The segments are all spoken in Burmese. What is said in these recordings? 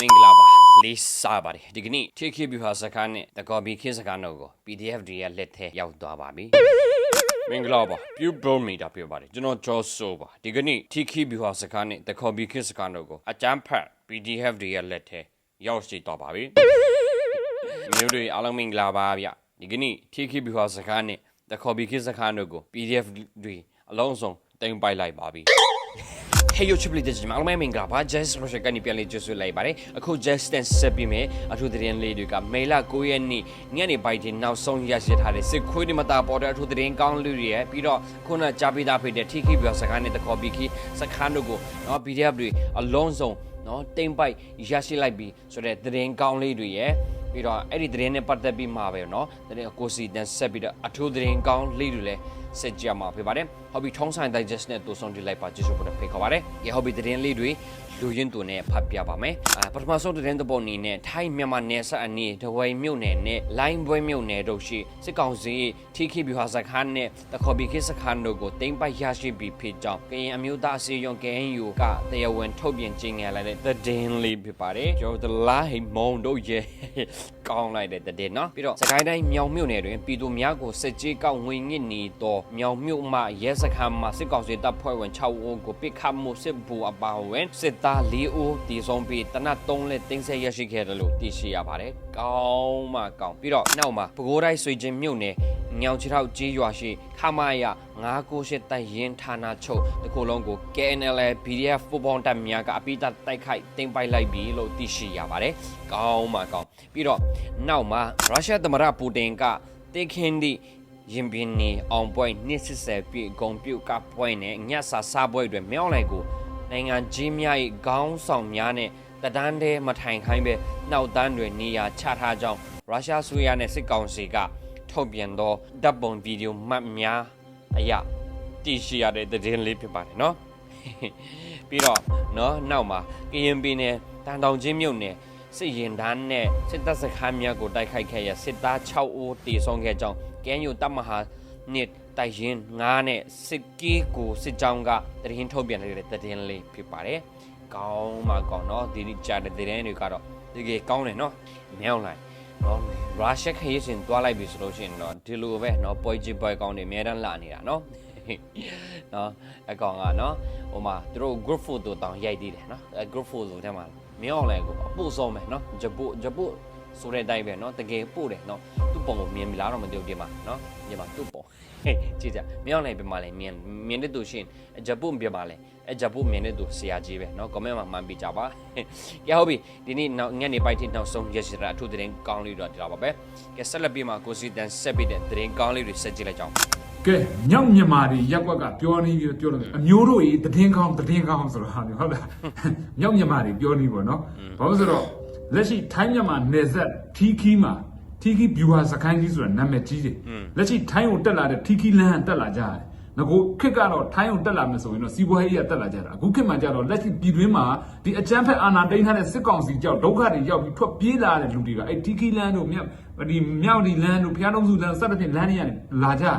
မင်္ဂလာပါလေးစားပါတယ်ဒီကနေ့ TK ဗျူဟာစကားနဲ့တကောဘီခေစကားတို့ကို PDF တွေရဲ့လက်ထဲရောက်သွားပါပြီမင်္ဂလာပါပြုဘုံမီတာပြပါတယ်ကျွန်တော်ကျော်ဆိုပါဒီကနေ့ TK ဗျူဟာစကားနဲ့တကောဘီခေစကားတို့ကိုအကြမ်းဖက် PDF တွေရဲ့လက်ထဲရောက်ရှိသွားပါပြီမျိုးတွေအားလုံးမင်္ဂလာပါဗျဒီကနေ့ TK ဗျူဟာစကားနဲ့တကောဘီခေစကားတို့ကို PDF တွေအလုံးစုံတင်ပိုက်လိုက်ပါပြီ Hey yo triple digit မှာအလုံးမဲမင်္ဂလာပါ Jazz Project ကနေပြန်လေးကြိုဆိုလိုက်ပါတယ်အခု Jazz Dance ဆက်ပြီးမယ်အထူးသတင်းလေးတွေကမေလ9ရက်နေ့ညနေပိုင်းတင်နောက်ဆုံးရရှိထားတဲ့စစ်ခွေးတွေမတာပေါ်တဲ့အထူးသတင်းကောင်းလူတွေရဲ့ပြီးတော့ခုနကြားပေးသားဖိတဲ့ TK ပြောစကားနဲ့တခေါ်ပြီးခီစခန်းတို့ကိုနော် PDF တွေအလုံးစုံနော်တိမ်ပိုက်ရရှိလိုက်ပြီးဆိုတဲ့သတင်းကောင်းလေးတွေရဲ့ပြီးတော့အဲ့ဒီသတင်းနဲ့ပတ်သက်ပြီးမှာပဲเนาะသတင်းကိုစီတန်ဆက်ပြီးတော့အထူးသတင်းကောင်းလေးတွေလည်း ဆက်ကြမှာဖြစ်ပါတယ်။ဟော်ဘီထုံးဆိုင် digest နဲ့တူဆုံးတိလိုက်ပါကြည့်ရှုဖို့ဖိတ်ခေါ်ပါတယ်။ဒီဟော်ဘီသတင်းလေးတွေ လူရင်းတူနဲ့ဖတ်ပြပါမယ်။အာပထမဆုံးသတင်းတစ်ပုဒ်အနေနဲ့ထိုင်းမြန်မာနယ်စပ်အနီးတဝိုင်မြို့နယ်နဲ့လိုင်းပွဲမြို့နယ်တို့ရှိစစ်ကောင်စီထိခိဗျူဟာစခန်းနဲ့တခေါ်ဘီခိစခန်းတို့ကိုတင်ပိုက်ရရှိပြီးဖြစ်ကြောင်းကရင်အမျိုးသားအစည်းအရုံး KNU ကတရားဝင်ထုတ်ပြန်ကြေညာလိုက်တဲ့သတင်းလေးဖြစ်ပါတယ်။ကျော်ဒလာဟိမုံတို့ရဲ့ကောင်းလိုက်တဲ့သတင်းနော်ပြီးတော့စကိုင်းတိုင်းမြောင်မြို့နယ်တွင်ပြည်သူများကိုစစ်ကြေးကောက်ငွေညစ်နေသောမြောင်မြို့မှရဲစခန်းမှစစ်ကောင်စီတပ်ဖွဲ့ဝင်6ဦးကိုပိတ်ခတ်မှုစစ်ဘူအပါအဝင်စစ်သား4ဦးတည်ဆုံးပြီးတနတ်3လက်တင်းဆက်ရရှိခဲ့တယ်လို့သိရှိရပါတယ်။ကောင်းမှကောင်းပြီးတော့နောက်မှာပဲခူးတိုင်းဆွေချင်းမြို့နယ်ညောင်ချထောက်ကြီးရွာရှိခမရ998တိုက်ရင်ဌာနချုပ်တစ်ခုလုံးကို KNL PDF ဖူပေါင်းတပ်များကအပိတပ်တိုက်ခိုက်တင်ပိုက်လိုက်ပြီလို့သိရှိရပါတယ်။ကောင်းမှကောင်းပြီးတော့နောက်မှာရုရှားသမ္မတပူတင်ကတေခင်းဒီရင်ပင်နေအောင်ပွဲနှစ်စစ်ဆယ်ပြည့်ဂုံပြုတ်ကပွဲနဲ့ညဆာစားပွဲတွေမြောက်လိုက်ကို နိုင်ငံကြီးများ၏ခေါင်းဆောင်များနဲ့တဒန်းတဲမထိုင်ခိုင်းပဲနောက်တန်းတွေနေရာချထားကြောင်းရုရှားဆွေရနဲ့စစ်ကောင်စီကထုတ်ပြန်သောဓာတ်ပုံဗီဒီယိုမှတ်များအရာတည်ရှိရတဲ့သတင်းလေးဖြစ်ပါတယ်နော်ပြီးတော့နော်နောက်မှာကရင်ပြည်နယ်တန်တောင်ချင်းမြို့နယ်စစ်ရင်တန်းနဲ့စစ်တပ်စခန်းများကိုတိုက်ခိုက်ခဲ့ရစစ်သား6ဦးတေဆုံးခဲ့ကြောင်းကဲညိုတပ်မဟာနှစ် တိုက်ရင်9နဲ့စစ်ကေးကိုစစ်ကြောင်းကတရင်ထုတ်ပြန်နေတဲ့တရင်လေးဖြစ်ပါတယ်။ကောင်းမှကောင်းတော့ဒီကြားတဲ့တရင်တွေကတော့တကယ်ကောင်းတယ်နော်။မြောက်လိုက်နော်ရုရှားခရီးစဉ်တွားလိုက်ပြီဆိုလို့ရှိရင်တော့ဒီလိုပဲနော်ပွဲကြီးပွဲကောင်းတွေအများတန်းလာနေတာနော်။နော်အကောင်ကနော်ဟိုမှာသူတို့ group photo တောင်ရိုက်သေးတယ်နော်အဲ group photo ထဲမှာမင်းအောင်လည်းကိုအပို့ဆုံးမယ်နော်ဂျပုဂျပု ဆိုတဲ့အတိုင်းပဲနော်တကယ်ပို့တယ်နော်သူ့ပုံကိုမြင်ပြီလားတော့မသိဘူးဒီမှာနော်ဒီမှာသူ့ပုံဟေးကြည့်ကြမင်းအောင်လည်းပြမှာလဲမြင်မြင်တဲ့သူရှင်ဂျပုပြမှာလဲအဲဂျပုမြင်တဲ့သူဆရာကြီးပဲနော် comment မှာမှန်ပြကြပါကဲဟုတ်ပြီဒီနေ့နောက်ညနေပိုင်းထိနောက်ဆုံးရက်စရာအထူးသတင်းကောင်းလေးတော့ဒီတော့ပါပဲကဲဆက်လက်ပြီးမှာကိုစီတန်ဆက်ပြီးတဲ့သတင်းကောင်းလေးတွေဆက်ကြည့်လိုက်ကြအောင်ကဲညောင်မြန်မာတွေရက်ကွက်ကပြောနေပြီးပြောလို့အမျိုးတို့ရေးတည်င်းကောင်းတည်င်းကောင်းဆိုတော့ဟာမျိုးဟုတ်လားညောင်မြန်မာတွေပြောနေပေါ့နော်ဘာလို့ဆိုတော့ လက်ရှိထိုင်းမြန်မာနယ်စပ်ထီခီမှာထီခီဘျူဟာစကိုင်းကြီးဆိုတာနာမည်ကြီးတယ်လက်ရှိထိုင်းကိုတက်လာတဲ့ထီခီလန်းတက်လာကြတယ်ငကိုခစ်ကတော့ထိုင်းကိုတက်လာမယ်ဆိုရင်တော့စီးပွားရေးရတက်လာကြတာအခုခစ်မှကြတော့လက်ရှိပြည်တွင်းမှာဒီအကြမ်းဖက်အာဏာသိမ်းထားတဲ့စစ်ကောင်စီကြောင့်ဒုက္ခတွေရောက်ပြီးထွက်ပြေးလာတဲ့လူတွေကအဲ့ထီခီလန်းတို့မြောက်ဒီမြောက်ဒီလန်းတို့ဖျားလုံးစုလန်းစသဖြင့်လန်းတွေကနေလာကြတယ်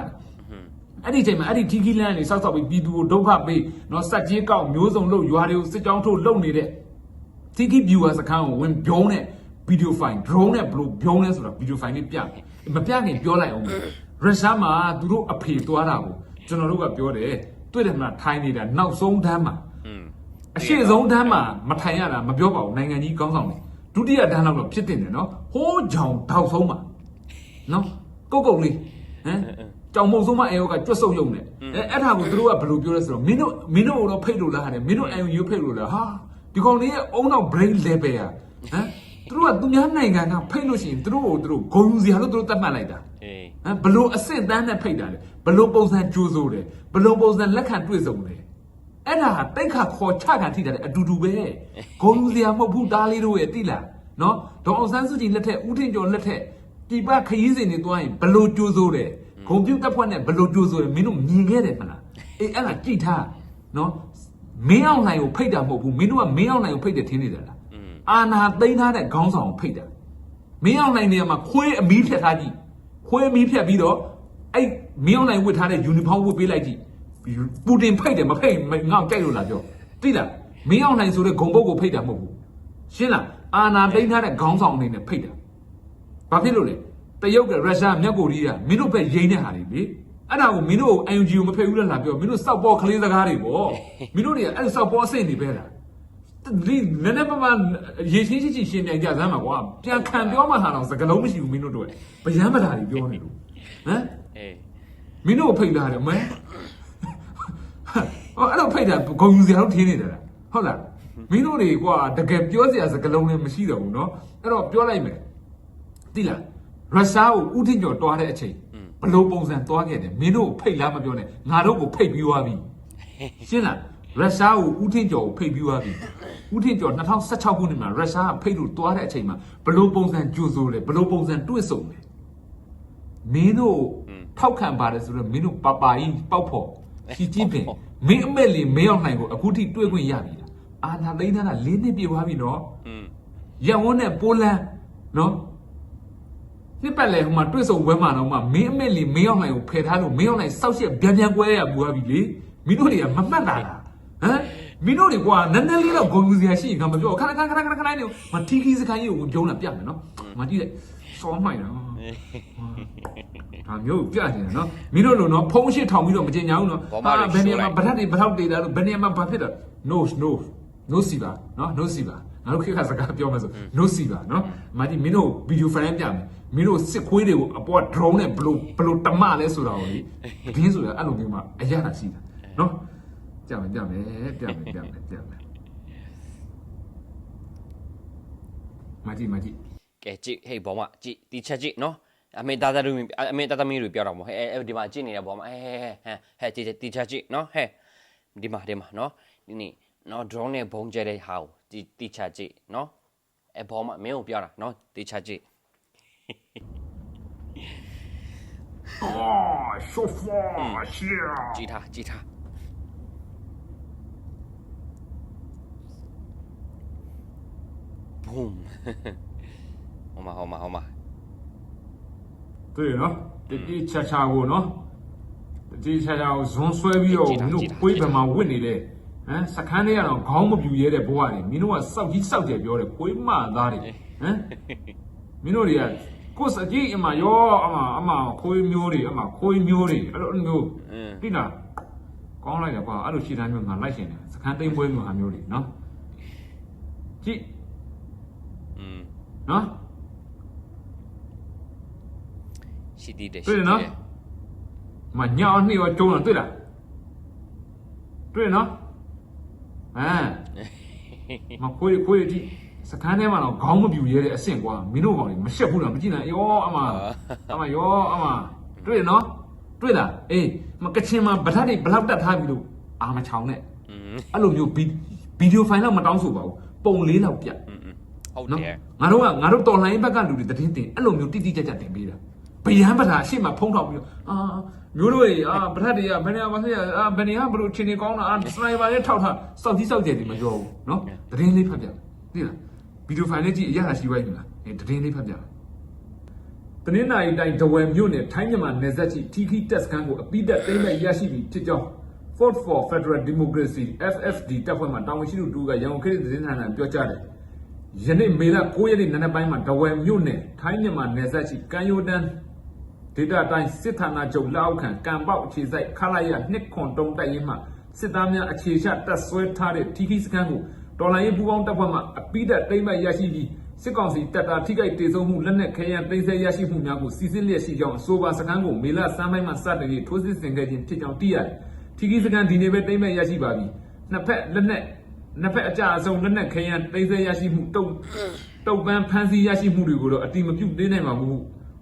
အဲ့ဒီအချိန်မှာအဲ့ဒီထီခီလန်းနေစောက်စောက်ပြီးပြည်သူကိုဒုက္ခပေးနော်စက်ကြီးကောက်မျိုးစုံလို့ရွာတွေကိုစစ်ကြောင်းထုတ်လုပ်နေတဲ့ ထီခီ viewer စခန်းကိုဝင်ပြုံးတဲ့ video file drone နဲ့ဘလို့ပြုံးလဲဆိုတော့ video file လေးပြမယ်မပြခင်ပြောလိုက်အောင်ရုရှားမှာသူတို့အဖေသွားတာကိုကျွန်တော်တို့ကပြောတယ်တွေ့တယ်မလားထိုင်းနေတာနောက်ဆုံးတန်းမှာအရှိဆုံးတန်းမှာမထိုင်ရတာမပြောပါဘူးနိုင်ငံကြီးကောင်းဆောင်တယ်ဒုတိယတန်းလောက်တော့ဖြစ်တင်တယ်နော်ဟိုးကြောင်ထောက်ဆုံးမှာနော်ကုတ်ကုတ်လေးဟမ်ကြောင်မုံဆုံးမအဲယောကကြွတ်ဆုပ်ယုံနေအဲအဲ့ဒါကိုသူတို့ကဘယ်လိုပြောလဲဆိုတော့မင်းတို့မင်းတို့တော့ဖိတ်လို့လားတဲ့မင်းတို့အယုံယူဖိတ်လို့လားဟာ ဒီကောင်လေးရဲ့အုံနောက် brain level อ่ะဟမ်သူတို့ကသူများနိုင်ငံကဖိတ်လို့ရှိရင်သူတို့ကိုသူတို့ဂုံယူစရာလို့သူတို့တတ်မှတ်လိုက်တာအေးဟမ်ဘလို့အဆင့်တန်းနဲ့ဖိတ်တာလေဘလို့ပုံစံကြိုးစိုးတယ်ဘလို့ပုံစံလက်ခံတွေ့ဆုံတယ်အဲ့ဒါဟာတိတ်ခါခေါ်ချခံထိတာလေအတူတူပဲဂုံယူစရာမဟုတ်ဘူးတားလေးတို့ရဲ့တိလားနော်ဒေါအောင်ဆန်းစုကြည်လက်ထက်ဦးထင်ကျော်လက်ထက်ဒီပခရီးစဉ်တွေတွားရင်ဘလို့ကြိုးစိုးတယ်ဂုံပြုတ်တပ်ဖွဲ့နဲ့ဘလို့ကြိုးစိုးတယ်မင်းတို့မြင်ခဲ့တယ်မလားအေးအဲ့ဒါကြည့်ထားနော် မင်းအောင်နိုင်ကိုဖိတ်တာမဟုတ်ဘူးမင်းတို့ကမင်းအောင်နိုင်ကိုဖိတ်တယ်ထင်နေတယ်လားအာနာသိမ်းထားတဲ့ခေါင်းဆောင်ကိုဖိတ်တာမင်းအောင်နိုင်နေရာမှာခွေးအမီးဖြတ်ထားကြည့်ခွေးအမီးဖြတ်ပြီးတော့အဲ့မင်းအောင်နိုင်ဝတ်ထားတဲ့ယူနီဖောင်းဝတ်ပေးလိုက်ကြည့်ပူတင်ဖိတ်တယ်မဖိတ်ငေါ့ကြိုက်လို့လားပြောသိလားမင်းအောင်နိုင်ဆိုတဲ့ဂုံပုတ်ကိုဖိတ်တာမဟုတ်ဘူးရှင်းလားအာနာသိမ်းထားတဲ့ခေါင်းဆောင်အနေနဲ့ဖိတ်တာဘာဖြစ်လို့လဲတရုတ်ကရုရှားမြောက်ကိုရီးယားမင်းတို့ပဲရိမ့်တဲ့ဟာတွေလေ အဲ့ဒါကိုမင်းတို့ UNG ကိုမဖိတ်ဘူးလားလာပြောမင်းတို့စောက်ပေါ်ကလေးစကားတွေပေါ့မင်းတို့တွေကအဲ့စောက်ပေါ်အစိတ်နေပဲလားဒီနည်းနည်းပါးပါးရေချင်းချင်းချင်းရှင်းပြကြစမ်းပါကွာပြန်ခံပြောမှဟာတော့စကလုံးမရှိဘူးမင်းတို့တို့ဗျမ်းပဒါတွေပြောနေလို့ဟမ် အေး မင်းတို့ကိုဖိတ်လာတယ်မဲဟောအဲ့တော့ဖိတ်တာဂုံယူစရာတော့ထင်းနေတယ်လားဟုတ်လားမင်းတို့တွေကွာတကယ်ပြောစရာစကားလုံးလည်းမရှိတော့ဘူးเนาะအဲ့တော့ပြောလိုက်မယ်သိလားရုရှားကိုဥထင်ကျော်တွားတဲ့အချိန် ဘယ်လိုပုံစံတွားခဲ့တယ်မင်းတို့ကိုဖိတ်လားမပြောနဲ့ငါတို့ကိုဖိတ်ပြီးသွားပြီရှင်းလားရုရှားကိုဥထင်ကျော်ကိုဖိတ်ပြီးသွားပြီဥထင်ကျော်2016ခုနှစ်မှာရုရှားကဖိတ်လို့တွားတဲ့အချိန်မှာဘယ်လိုပုံစံကြိုဆိုလဲဘယ်လိုပုံစံတွေ့ဆုံလဲမင်းတို့ထောက်ခံပါတယ်ဆိုတော့မင်းတို့ပပါကြီးပေါက်ဖို့ရှီကြည့်ပင်မင်းအမက်လီမင်းအောင်နိုင်ကိုအခုထိတွေ့ခွင့်ရပြီလားအာနာသိန်းသားက၄နှစ်ပြည့်သွားပြီနော်อืมရန်ကုန်နဲ့ပိုလန်နော် နှစ်ပတ်လေဟိုမှာတွေ့ဆုံပွဲမှာတော့မှမင်းအမက်လီမင်းအောင်နိုင်ကိုဖယ်ထားလို့မင်းအောင်နိုင်စောက်ရှက်ပြန်ပြန်ကွဲရပူသွားပြီလေမင်းတို့တွေကမမှတ်တာလားဟမ်မင်းတို့တွေကွာနန်းနန်းလေးတော့ဂုံယူစရာရှိရင်ကမပြောခဏခဏခဏခဏခဏနေမထီခီစခိုင်းကြီးကိုပြုံးလာပြမယ်နော်မကြည့်လိုက်စောမိုက်နော်ဒါမျိုးပြနေတယ်နော်မင်းတို့လိုနော်ဖုံးရှိထောင်ပြီးတော့မကျင်ညာဘူးနော်ဘယ်နေရာမှာဗတ်တွေဗတ်တွေတာလို့ဘယ်နေရာမှာဘာဖြစ်တာ no no no စီပါနော် no စီပါငါတို့ခေတ်ကစကားပြောမယ်ဆို no စီပါနော်မာဒီမင်းတို့ဗီဒီယိုဖိုင်ပြမယ် မင်းတို့စစ်ခွေးတွေကိုအပေါ် drone နဲ့ဘလို့ဘလို့တမလဲဆိုတာကိုလေဒင်းဆိုတာအဲ့လိုမျိုးမှာအရသာရှိတာနော်ကြမယ်ကြမယ်ကြမယ်ကြမယ်ကြမယ်မာကြီးမာကြီးကဲကြည့်ဟေးဘောမကြည့်ဒီချက်ကြည့်နော်အမေသားသားတို့အမေသားသမီးတို့ပြောတော့မဟဲ့အဲဒီမှာကြည့်နေတဲ့ဘောမဟဲ့ဟဲ့ဟဲ့ဟဲ့ကြည့်ဒီချက်ကြည့်နော်ဟဲ့ဒီမှာဒီမှာနော်ဒီနေ့နော် drone နဲ့ဘုံကျဲတဲ့ဟာကိုဒီဒီချက်ကြည့်နော်အဲဘောမမင်းကိုပြောတာနော်ဒီချက်ကြည့် 哦，舒服，是啊。 ကြည့်ထားကြည့်ထားဘုံဟောမဟောမဟောမ 对နော်တတိချာချာကိုနော်တတိချာချာကိုဇွန်ဆွဲပြီးတော့မင်းတို့ကိုယ်ဘယ်မှာဝစ်နေလဲဟမ်စခန်းထဲကတော့ခေါင်းမပြူရဲတဲ့ဘဝတွေမင်းတို့ကစောက်ကြီးစောက်တယ်ပြောတယ်ကိုယ်မသားတွေဟမ်မင်းတို့တွေက ကိုယ်စကြီးအမရောအမအမခွေးမျိုးတွေအမခွေးမျိုးတွေအဲ့လိုမျိုးတိလားကောင်းလိုက်တယ်ကွာအဲ့လိုရှင်းတန်းမျိုးငါလိုက်ရှင်တယ်စခန်းသိမ်းပွဲမျိုးဟာမျိုးတွေနော်ကြည့်อืมနော်ရှိသေးတယ်တွေ့တယ်နော်မညာအနှစ်ရောကျုံးတာတွေ့လားတွေ့နော်ဟမ်မခွေးခွေးဒီ စကန်းထဲမှာတော့ခေါင်းမပြူရဲတဲ့အဆင့်ကွာမင်းတို့ကောင်တွေမရှက်ဘူးလားမကြည့်နိုင်ရောအမအမရောအမတွေ့နော်တွေ့လားအေးမကချင်မှာဗဒတ်တွေဘလောက်တက်ထားပြီလို့အာမချောင်းနဲ့အဲ့လိုမျိုးဗီဒီယိုဖိုင်တော့မတောင်းဆိုပါဘူးပုံလေးလောက်ပြဟုတ်တယ်ငါတို့ကငါတို့တော်လိုင်းဘက်ကလူတွေတည်တင်အဲ့လိုမျိုးတိတိကျကျတင်ပေးတာဘယံပထာအရှိမဖုံးထောက်ပြီးတော့အာမျိုးတို့တွေအာဗဒတ်တွေကဘယ်နေရာမှာဆက်ရအာဘယ်နေရာဘလို့ချင်းနေကောင်းတာအာစနိုက်ပါလေးထောက်ထားစောက်ကြီးစောက်ကျယ်တွေမပြောဘူးနော်တည်င်းလေးဖတ်ပြသိလား ဗီဒီယိုဖိုင်လေးကြည့်အရသာရှိပါ့မလားအဲတည်င်းလေးဖတ်ပြတနင်္လာရီတိုင်းဒဝယ်မြို့နယ်ထိုင်းမြန်မာနယ်စပ်ရှိ TK တက်စကန်ကိုအပိတက်သိမ်းမဲ့ရရှိပြီးဖြစ်ကြောင်း Ford for Federal Democracy FFD တပ်ဖွဲ့မှတာဝန်ရှိသူတူကရန်ကုန်ခေတ်သတင်းဌာနပြောကြားတယ်။ယနေ့မေလ9ရက်နေ့နံနက်ပိုင်းမှာဒဝယ်မြို့နယ်ထိုင်းမြန်မာနယ်စပ်ရှိကမ်းရိုးတန်းဒေတာတိုင်းစစ်ဌာနချုပ်လက်အောက်ခံကံပေါက်အခြေစိုက်ခလာရနှစ်ခွန်တုံးတိုက်ရင်မှစစ်သားများအခြေချတပ်ဆွဲထားတဲ့ TK စခန်းကို တော်လိုင်းရေးပူးပေါင်းတပ်ဖွဲ့မှအပိတက်သိမ်းမဲ့ရရှိပြီးစစ်ကောင်စီတပ်သားထိခိုက်ဒေဆုံးမှုလက်နက်ခဲယမ်းသိမ်းဆည်းရရှိမှုများကိုစီစစ်လျက်ရှိကြောင်းအဆိုပါစခန်းကိုမေလစမ်းပိုင်းမှစတင်ပြီးထိုးစစ်ဆင်ခဲ့ခြင်းဖြစ်ကြောင်းသိရတယ်။ထီကီစကန်ဒီနေ့ပဲတိမ့်မဲ့ရရှိပါပြီနှစ်ဖက်လက်နက်နှစ်ဖက်အကြအစုံလက်နက်ခရမ်းတိမ့်ဆဲရရှိမှုတုတ်တုတ်ပန်းဖမ်းဆီးရရှိမှုတွေကိုတော့အတိမပြုတ်သေးနိုင်ပါဘူး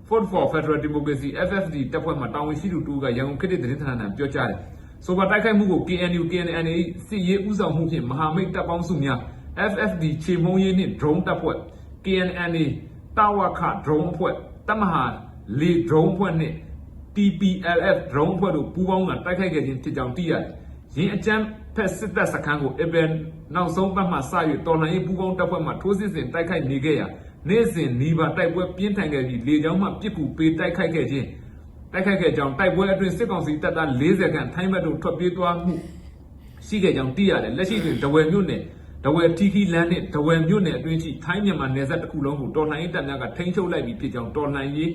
Ford for Federal Democracy FFD တပ်ဖွဲ့မှတာဝန်ရှိသူတူကရန်ကုန်ခေတ်သတင်းဌာနနဲ့ပြောကြားတယ် ဆိုပါတိုက်ခိုက်မှုကို KNU KNNA စစ်ရေးဥဆောင်မှုဖြင့်မဟာမိတ်တပ်ပေါင်းစုများ FFD ခြေမုံရေးနှင့် drone တပ်ဖွဲ့ KNNA တာဝခ drone အဖွဲ့တမဟာလေ drone အဖွဲ့နှင့် TPLF drone ဖွဲ့တို့ပူးပေါင်းကတိုက်ခိုက်ခဲ့ခြင်းဖြစ်ကြောင်းသိရတယ်။ယင်းအကြမ်းဖက်စစ်တပ်စခန်းကိုအပယ်နောက်ဆုံးပတ်မှစ၍တော်လှန်ရေးပူးပေါင်းတပ်ဖွဲ့မှထိုးစစ်ဆင်တိုက်ခိုက်နေခဲ့ရာနေ့စဉ်နီးပါတိုက်ပွဲပြင်းထန်ခဲ့ပြီးလေကြောင်းမှပစ်ကူပေးတိုက်ခိုက်ခဲ့ခြင်း တိုက်ခိုက်ခဲ့ကြောင်းတိုက်ပွဲအတွင်းစစ်ကောင်စီတပ်သား40ခန့်ထိုင်းဘက်သို့ထွက်ပြေးသွားမှုရှိခဲ့ကြောင်းသိရတယ်။လက်ရှိတွင်ဒဝယ်မြို့နယ်တဝယ်တီခီလန်းနဲ့တဝယ်မြို့နယ်အတွင်းရှိထိုင်းမြန်မာနယ်စပ်တစ်ခုလုံးကိုတော်လှန်ရေးတပ်များကထိန်းချုပ်လိုက်ပြီးဖြစ်ကြောင်းတော်လှန်ရေး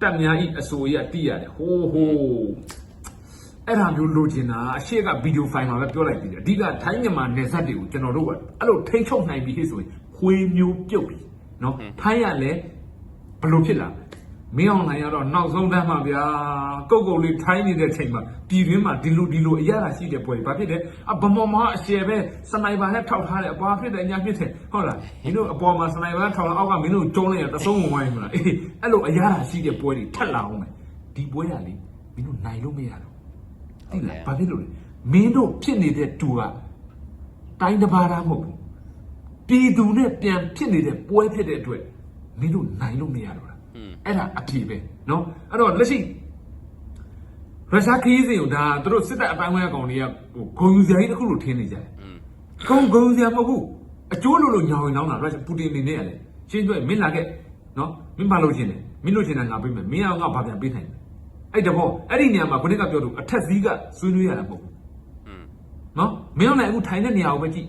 တပ်များ၏အဆိုအရသိရတယ်ဟိုးဟိုးအဲ့ဒါမျိုးလိုချင်တာအရှိကဗီဒီယိုဖိုင်မှာပဲပြောလိုက်သေးတယ်အဓိကထိုင်းမြန်မာနယ်စပ်တွေကိုကျွန်တော်တို့ကအဲ့လိုထိန်းချုပ်နိုင်ပြီဟိဆိုရင်ခွေးမျိုးပြုတ်ပြီနော်ထိုင်းရလည်းဘယ်လိုဖြစ်လာ မင်းအောင်နိုင်ရတော့နောက်ဆုံးတန်းမှာဗျာကုတ်ကုတ်လေးထိုင်းနေတဲ့ချိန်မှာပြည်တွင်းမှာဒီလိုဒီလိုအရသာရှိတဲ့ပွဲဘာဖြစ်လဲအဗမော်မအရှယ်ပဲစနိုက်ပါနဲ့ထောက်ထားတယ်အပွားဖြစ်တယ်ညာဖြစ်တယ်ဟုတ်လားမင်းတို့အပေါ်မှာစနိုက်ပါထောက်လာအောက်ကမင်းတို့ကျုံးနေရတဆုံးဝင်ဝိုင်းမလားအေးအဲ့လိုအရသာရှိတဲ့ပွဲတွေထက်လာအောင်မယ်ဒီပွဲကလေမင်းတို့နိုင်လို့မရတော့တိလားဘာဖြစ်လို့လဲမင်းတို့ဖြစ်နေတဲ့တူကတိုင်းတစ်ပါးသားမဟုတ်ဘူးပြည်သူနဲ့ပြန်ဖြစ်နေတဲ့ပွဲဖြစ်တဲ့အတွက်မင်းတို့နိုင်လို့မရတော့တာ အဲ့ဒါအဖြေပဲเนาะအဲ့တော့လက်ရှိရုရှားခရီးစဉ်ကိုဒါသူတို့စစ်တပ်အပိုင်းဝဲကောင်တွေကဟိုဂုံယူစရာကြီးတစ်ခုလို့ထင်နေကြတယ်ဂုံဂုံစရာမဟုတ်ဘူးအကျိုးလို့လို့ညောင်ရင်တောင်းတာရုရှားပူတင်နေနေရတယ်ရှင်းတွေ့မင်းလာခဲ့เนาะမင်းဘာလို့ရှင်းလဲမင်းလို့ရှင်းတာငါပေးမယ်မင်းအောင်ငါဘာပြန်ပေးနိုင်လဲအဲ့တဘောအဲ့ဒီနေရာမှာခုနကပြောလို့အထက်စည်းကဆွေးနွေးရတာမဟုတ်ဘူးနော်မင်းအောင်လည်းအခုထိုင်တဲ့နေရာကိုပဲကြည့်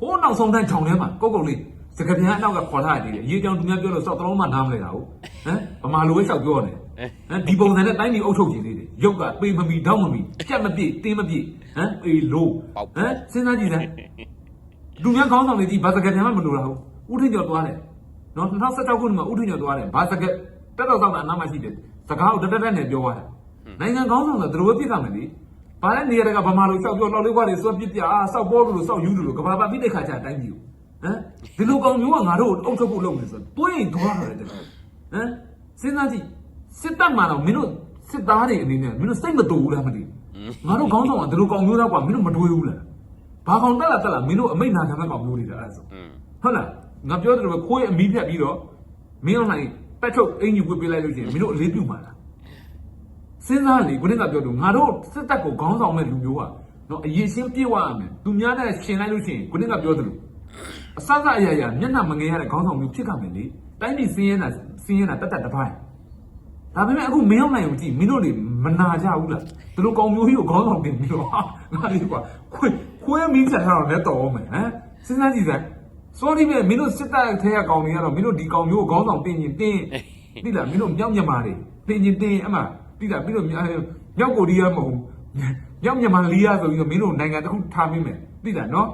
ဟိုးနောက်ဆုံးတန်းချောင်ထဲမှာကုတ်ကုတ်လေး စကပြန်အနောက်ကခေါ်ထားရတယ်ရေကြောင်သူများပြောလို့စောက်တလုံးမှနားမလဲတာဟုတ်ဟမ်ဗမာလိုပဲလျှောက်ပြောနေဟမ်ဒီပုံစံနဲ့တိုင်းပြည်အုပ်ချုပ်ခြင်းလေးတွေရုပ်ကပေမမီတောင်းမမီကြက်မပြည့်တင်းမပြည့်ဟမ်အေးလို့ဟမ်စဉ်းစားကြည့်စမ်းလူများခေါင်းဆောင်တွေကြီးဘာစကပြန်မှမလိုတာဟုတ်ဥထင်ကျော်သွားတယ်နော်2016ခုနှစ်မှာဥထင်ကျော်သွားတယ်ဘာစကတက်တော့တော့အနားမရှိတယ်စကားကိုတက်တက်နဲ့ပြောသွားတာနိုင်ငံခေါင်းဆောင်ဆိုသူတို့ပြစ်ကမယ်လေဘာလဲနေရတဲ့ကဗမာလိုလျှောက်ပြောလောက်လေးကွာလေစွတ်ပြစ်ပြအာစောက်ပေါ်လို့စောက်ယူလို့ကဘာပါပြစ်တဲ့ခါကျအတိုင်းကြီးကို ဟမ်ဒီလိုကောင်မျိုးကငါတို့အုပ်ချုပ်ဖို့လုပ်နေဆိုတွေးရင်သွားရတယ်တကယ်ဟမ်စဉ်းစားကြည့်စစ်တပ်မှာတော့မင်းတို့စစ်သားတွေအနေနဲ့မင်းတို့စိတ်မတူဘူးလားမသိဘူးငါတို့ခေါင်းဆောင်ကဒီလိုကောင်မျိုးတော့ကွာမင်းတို့မတွေးဘူးလားဘာကောင်တက်လာတက်လာမင်းတို့အမိတ်နာခံမဲ့ကောင်မျိုးတွေလားအဲ့ဒါဆိုဟုတ်လားငါပြောတယ်လို့ပဲခွေးအမီးဖြတ်ပြီးတော့မင်းတို့နိုင်ပက်ထုတ်အင်ကြီးဝစ်ပေးလိုက်လို့ရှိရင်မင်းတို့အလေးပြုမှာလားစဉ်းစားလေခုနကပြောလို့ငါတို့စစ်တပ်ကိုခေါင်းဆောင်မဲ့လူမျိုးကနော်အရေးရှင်းပြေဝရမယ်သူများနဲ့ရှင်လိုက်လို့ရှိရင်ခုနကပြောသလို အစစအရာရာမျက်နှာမငယ်ရတဲ့ခေါင်းဆောင်မျိုးဖြစ်ကြမယ်လေတိုင်းပြည်စင်းရဲတာစင်းရဲတာတက်တက်တစ်ပိုင်းဒါပေမဲ့အခုမင်းအောင်နိုင်ကိုကြည့်မင်းတို့တွေမနာကြဘူးလားဒီလိုကောင်မျိုးကြီးကိုခေါင်းဆောင်တင်ပြီးတော့ဟာငါလေးကွာခွေးခွေးမင်းချက်ထားတော့လည်းတော်အောင်မယ်ဟမ်စဉ်းစားကြည့်စမ်း sorry ပဲမင်းတို့စစ်တပ်ထဲကကောင်တွေကတော့မင်းတို့ဒီကောင်မျိုးကိုခေါင်းဆောင်တင်ရင်တင်တိလားမင်းတို့မြောက်မြန်မာတွေတင်ရင်တင်အမှတိလားပြီးတော့မြောက်ကိုရီးယားမဟုတ်ဘူးမြောက်မြန်မာလီးယားဆိုပြီးတော့မင်းတို့နိုင်ငံတစ်ခုထားမိမယ်တိလားနော်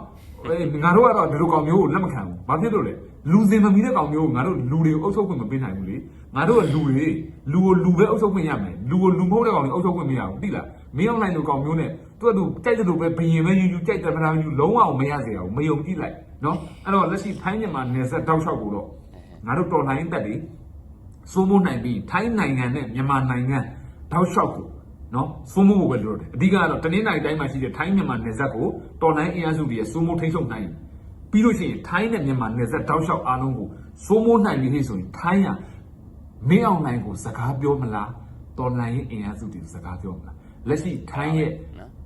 အဲငါတို့ကတော့ဒီလိုကောင်မျိုးကိုလက်မခံဘူးဘာဖြစ်လို့လဲလူစင်မမီတဲ့ကောင်မျိုးကိုငါတို့လူတွေကိုအုပ်ချုပ်ခွင့်မပေးနိုင်ဘူးလေငါတို့ကလူတွေလူကိုလူပဲအုပ်ချုပ်ခွင့်ရမယ်လူကိုလူမဟုတ်တဲ့ကောင်တွေအုပ်ချုပ်ခွင့်မရဘူးတိလားမင်းအောင်နိုင်လိုကောင်မျိုးနဲ့သူကသူကြိုက်တဲ့လိုပဲဘယင်ပဲယူယူကြိုက်တယ်မလားယူလုံးဝမရစေအောင်မယုံကြည့်လိုက်နော်အဲ့တော့လက်ရှိထိုင်းမြန်မာနယ်စပ်တောက်လျှောက်ကိုတော့ငါတို့တော်လှန်ရေးတပ်တွေစိုးမိုးနိုင်ပြီးထိုင်းနိုင်ငံနဲ့မြန်မာနိုင်ငံတောက်လျှောက်ကို နော်စိုးမိုးဖို့ပဲလိုတယ်အဓိကကတော့တနင်္လာရီတိုင်းမှာရှိတဲ့ထိုင်းမြန်မာနယ်စပ်ကိုတော်လှန်ရေးအင်အားစုတွေစိုးမိုးထိန်းချုပ်နိုင်ပြီးလို့ရှိရင်ထိုင်းနဲ့မြန်မာနယ်စပ်တောက်လျှောက်အားလုံးကိုစိုးမိုးနိုင်ပြီဆိုရင်ထိုင်းရမင်းအောင်နိုင်ကိုစကားပြောမလားတော်လှန်ရေးအင်အားစုတွေစကားပြောမလားလက်ရှိထိုင်းရဲ့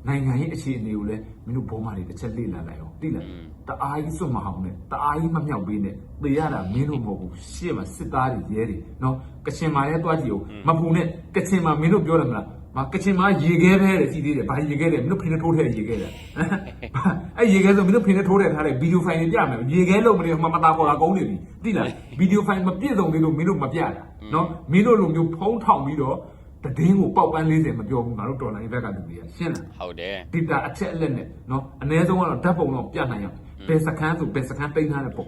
နိုင်ငံရေးအခြေအနေကိုလည်းမင်းတို့ဘောမတွေတစ်ချက်လေ့လာလိုက်အောင်သိလားတအားကြီးစွတ်မအောင်နဲ့တအားကြီးမမြောက်ပေးနဲ့သေရတာမင်းတို့မဟုတ်ဘူးရှေ့မှာစစ်သားတွေရဲတွေနော်ကချင်မာရဲတွားကြည့်အောင်မပူနဲ့ကချင်မာမင်းတို့ပြောတယ်မလား မကချင်မှာရေခဲပဲတဲ့ရှိသေးတယ်ဘာရေခဲလဲမင်းတို့ဖိနေထိုးထည့်ရေခဲလဲအဲ့ရေခဲဆိုမင်းတို့ဖိနေထိုးထည့်ထားတဲ့ဗီဒီယိုဖိုင်တွေပြမယ်ရေခဲလုံးမလို့ဟိုမှာမတာပေါ်တာကုန်းနေပြီသိလားဗီဒီယိုဖိုင်မပြည့်စုံသေးလို့မင်းတို့မပြတာနော်မင်းတို့လိုမျိုးဖုံးထောင်ပြီးတော့တည်င်းကိုပေါက်ပန်း40မပြောဘူးငါတို့တော်လိုင်းဘက်ကလူတွေကရှင်းလားဟုတ်တယ်ဒေတာအချက်အလက်နဲ့နော်အ ਨੇ ဆုံးကတော့ဓာတ်ပုံတော့ပြနိုင်ရအောင်ဘယ်စကန်းဆိုဘယ်စကန်းပိန်းထားတဲ့ပုံ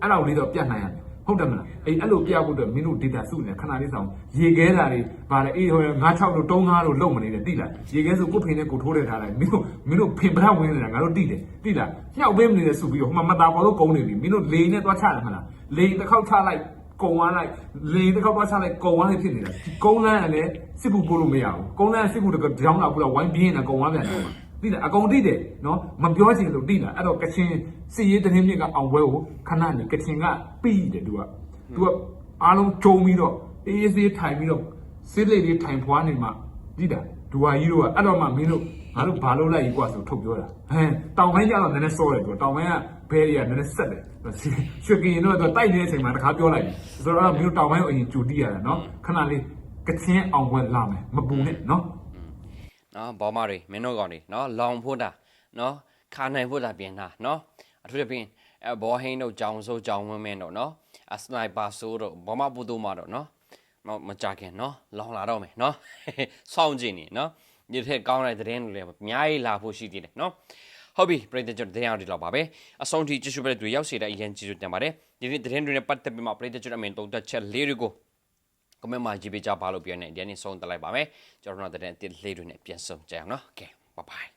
အဲ့ဒါကိုလေးတော့ပြနိုင်ရတယ် ဟုတ်တယ်မလားအေးအဲ့လိုပြဖို့အတွက်မင်းတို့ data စုနေခဏလေးဆောင်ရေခဲတာတွေဗါလေအေးဟို96လို့35လို့လုံမနေတယ်တိလားရေခဲဆိုကိုဖိနဲ့ကိုထိုးတဲ့ထားလိုက်မင်းတို့မင်းတို့ဖင်ပထဝင်နေတာငါတို့တိတယ်တိလားညှောက်ပေးမနေတဲ့စုပြီးတော့ဟိုမှာမတာပေါ်တော့ကုန်းနေပြီမင်းတို့လေနဲ့သွားချတယ်မလားလေတစ်ခေါက်ချလိုက်ကုံဝမ်းလိုက်လေတစ်ခေါက်သွားချလိုက်ကုံဝမ်းလိုက်ဖြစ်နေတာကုန်းလန်းကလည်းစစ်ကူပို့လို့မရဘူးကုန်းလန်းစစ်ကူတကကြောင်းလာဘူးလားဝိုင်းပြင်းနေတာကုံဝမ်းပြန်တယ် တိလားအကုန်တိတယ်နော်မပြောချင်လို့တိလားအဲ့တော့ကချင်စီရေးတင်းမြင့်ကအောင်ပွဲကိုခဏနေကချင်ကပြီးတယ်သူကသူကအားလုံးကြုံပြီးတော့အေးအေးဆေးထိုင်ပြီးတော့စစ်လေးလေးထိုင်ဖွားနေမှတိတာဒူဝါကြီးတို့ကအဲ့တော့မှမင်းတို့ငါတို့ဘာလို့လိုက်ကြီးกว่าဆိုထုတ်ပြောတာဟမ်တောင်ပိုင်းကျတော့နည်းနည်းစောတယ်သူတောင်ပိုင်းကဘဲတွေကနည်းနည်းဆက်တယ်ရွှေကင်တော့တိုက်နေတဲ့အချိန်မှာတခါပြောလိုက်ပြီဆိုတော့မင်းတို့တောင်ပိုင်းကိုအရင်ကြိုတိရတာနော်ခဏလေးကချင်အောင်ပွဲလာမယ်မပူနဲ့နော် နော်ဘောမတွေမင်းတို့ကောင်တွေနော်လောင်ဖို့တာနော်ခါနိုင်ဖို့တာပြင်တာနော်အထူးသဖြင့်အဘောဟင်းတို့ကြောင်စိုးကြောင်ဝင်းမင်းတို့နော်အစနိုက်ပါဆိုးတို့ဘောမပူတူမတို့နော်မကြခင်နော်လောင်လာတော့မယ်နော်စောင့်ကြည့်နေနော်ဒီထက်ကောင်းတဲ့သတင်းတွေလည်းအများကြီးလာဖို့ရှိသေးတယ်နော်ဟုတ်ပြီပြည်သက်ကျွန်တော်တင်ရအောင်ဒီလောက်ပါပဲအဆုံးထိကြည့်ရှုပေးတဲ့သူရောက်စေတဲ့အရင်ကျေးဇူးတင်ပါတယ်ဒီနေ့သတင်းတွေနဲ့ပတ်သက်ပြီးမှပြည်သက်ကျွန်တော်အမြင်သုံးသပ်ချက်လေးတွေကို comment မှာရေးပေးကြပါလို့ပြောနေဒီနေ့ဆုံးတက်လိုက်ပါမယ်ကျွန်တော်တို့တဲ့တဲ့လေးတွေနဲ့ပြန်ဆုံကြအောင်နော် okay bye bye